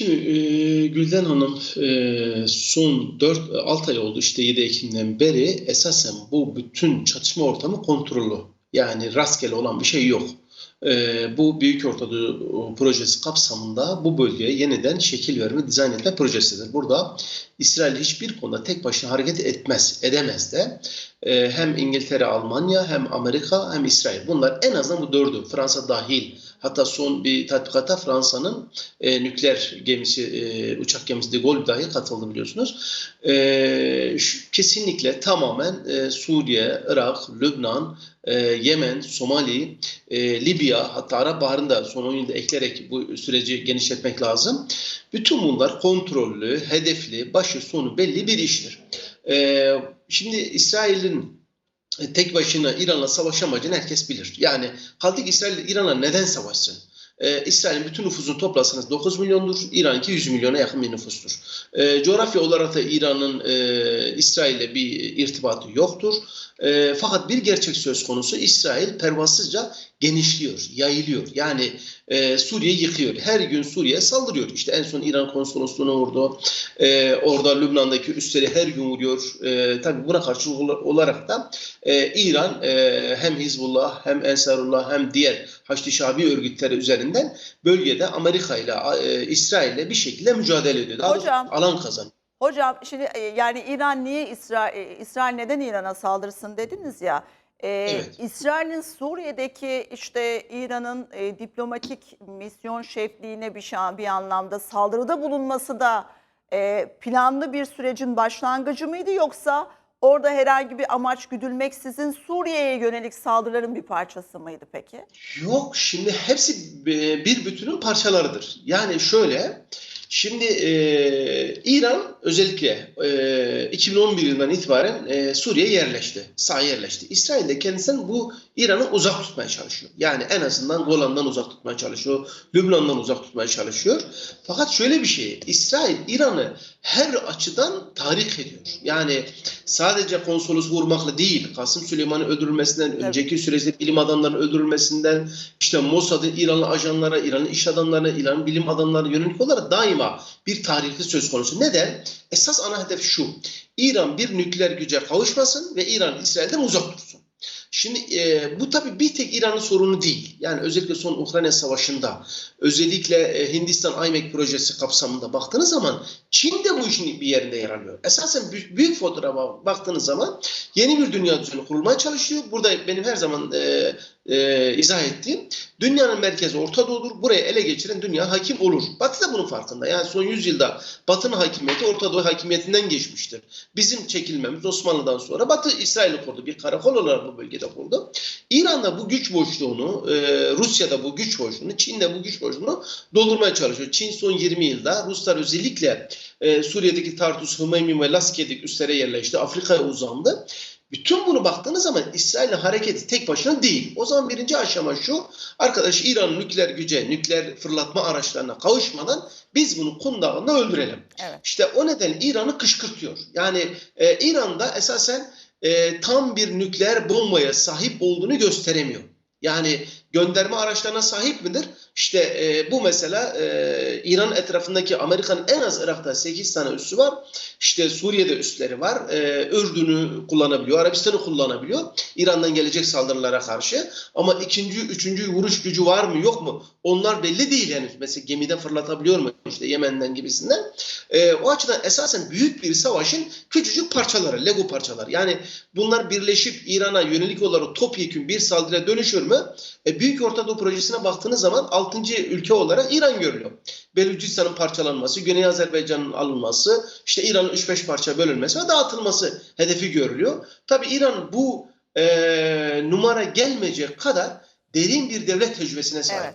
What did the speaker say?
Şimdi e, Gülden Hanım e, son 4-6 ay oldu işte 7 Ekim'den beri esasen bu bütün çatışma ortamı kontrollü. Yani rastgele olan bir şey yok. E, bu Büyük Ortadoğu projesi kapsamında bu bölgeye yeniden şekil verme, dizayn etme projesidir. Burada İsrail hiçbir konuda tek başına hareket etmez, edemez de. E, hem İngiltere, Almanya, hem Amerika, hem İsrail. Bunlar en azından bu dördü, Fransa dahil. Hatta son bir tatbikata Fransa'nın e, nükleer gemisi, e, uçak gemisi de Gaulle dahi katıldı biliyorsunuz. E, şu- kesinlikle tamamen e, Suriye, Irak, Lübnan, e, Yemen, Somali, e, Libya hatta Arap Baharı'nda son 10 yılda ekleyerek bu süreci genişletmek lazım. Bütün bunlar kontrollü, hedefli, başı sonu belli bir iştir. E, şimdi İsrail'in tek başına İran'la savaş amacını herkes bilir. Yani kaldı ki İsrail İran'la neden savaşsın? Ee, İsrail'in bütün nüfusunu toplasanız 9 milyondur. İran'ınki 100 milyona yakın bir nüfustur. Ee, coğrafya olarak da İran'ın e, İsrail'le bir irtibatı yoktur. E, fakat bir gerçek söz konusu İsrail pervasızca genişliyor, yayılıyor. Yani e, Suriye'yi yıkıyor. Her gün Suriye'ye saldırıyor. İşte en son İran konsolosluğunu vurdu. E, orada Lübnan'daki üsleri her gün vuruyor. E, tabii buna karşı olarak da e, İran e, hem Hizbullah hem Ensarullah hem diğer Haçlı Şabi örgütleri üzerinden bölgede Amerika ile e, İsrail ile bir şekilde mücadele ediyor. Daha Hocam. alan kazanıyor. Hocam şimdi e, yani İran niye İsrail, İsrail neden İran'a saldırsın dediniz ya. E, Evet. İsrail'in Suriye'deki işte İran'ın e, diplomatik misyon şefliğine bir, şa- bir anlamda saldırıda bulunması da e, planlı bir sürecin başlangıcı mıydı yoksa orada herhangi bir amaç güdülmeksizin Suriye'ye yönelik saldırıların bir parçası mıydı peki? Yok şimdi hepsi e, bir bütünün parçalarıdır. Yani şöyle şimdi e, İran özellikle e, 2011 yılından itibaren e, Suriye'ye yerleşti. Sağ yerleşti. İsrail de kendisinden bu İran'ı uzak tutmaya çalışıyor. Yani en azından Golan'dan uzak tutmaya çalışıyor. Lübnan'dan uzak tutmaya çalışıyor. Fakat şöyle bir şey. İsrail İran'ı her açıdan tahrik ediyor. Yani sadece konsolos vurmakla değil, Kasım Süleyman'ın öldürülmesinden, Evet. önceki süreçte bilim adamlarının öldürülmesinden, işte Mossad'ın İranlı ajanlara, İranlı iş adamlarına, İran bilim adamlarına yönelik olarak daima bir tahrikli söz konusu. Neden? Esas ana hedef şu. İran bir nükleer güce kavuşmasın ve İran İsrail'den uzak dursun. Şimdi e, bu tabii bir tek İran'ın sorunu değil. Yani özellikle son Ukrayna Savaşı'nda özellikle e, Hindistan IMEC projesi kapsamında baktığınız zaman Çin de bu işin bir yerinde yer alıyor. Esasen büyük, büyük fotoğrafa baktığınız zaman yeni bir dünya düzeni kurulmaya çalışıyor. Burada benim her zaman e, e, izah ettiğim dünyanın merkezi Orta Doğu'dur. Buraya ele geçiren dünya hakim olur. Batı da bunun farkında. Yani son yüzyılda Batı'nın hakimiyeti Orta Doğu hakimiyetinden geçmiştir. Bizim çekilmemiz Osmanlı'dan sonra Batı İsrail'i kurdu. Bir karakol olarak bu bölgede kurdu. İran'da bu güç boşluğunu, e, Rusya'da bu güç boşluğunu, Çin'de bu güç boşluğunu doldurmaya çalışıyor. Çin son 20 yılda Ruslar özellikle e, Suriye'deki Tartus, Hümeymi ve Laskiye'deki üslere yerleşti. Afrika'ya uzandı. Bütün bunu baktığınız zaman İsrail'in hareketi tek başına değil. O zaman birinci aşama şu. Arkadaş İran'ın nükleer güce, nükleer fırlatma araçlarına kavuşmadan biz bunu kundağında öldürelim. Evet. İşte o neden İran'ı kışkırtıyor. Yani e, İran'da esasen e, tam bir nükleer bombaya sahip olduğunu gösteremiyor. Yani gönderme araçlarına sahip midir? İşte e, bu mesela e, İran etrafındaki Amerika'nın en az Irak'ta 8 tane üssü var. İşte Suriye'de üsleri var. E, Ürdün'ü kullanabiliyor, Arabistan'ı kullanabiliyor. İran'dan gelecek saldırılara karşı. Ama ikinci, üçüncü vuruş gücü var mı yok mu? Onlar belli değil henüz. Mesela gemiden fırlatabiliyor mu? İşte Yemen'den gibisinden. E, o açıdan esasen büyük bir savaşın küçücük parçaları, Lego parçaları. Yani bunlar birleşip İran'a yönelik olarak topyekün bir saldırıya dönüşür mü? E, Büyük Ortadoğu Projesi'ne baktığınız zaman 6. ülke olarak İran görülüyor. Belucistan'ın parçalanması, Güney Azerbaycan'ın alınması, işte İran'ın 3-5 parça bölünmesi ve dağıtılması hedefi görülüyor. Tabi İran bu e, numara gelmeyecek kadar derin bir devlet tecrübesine sahip. Evet.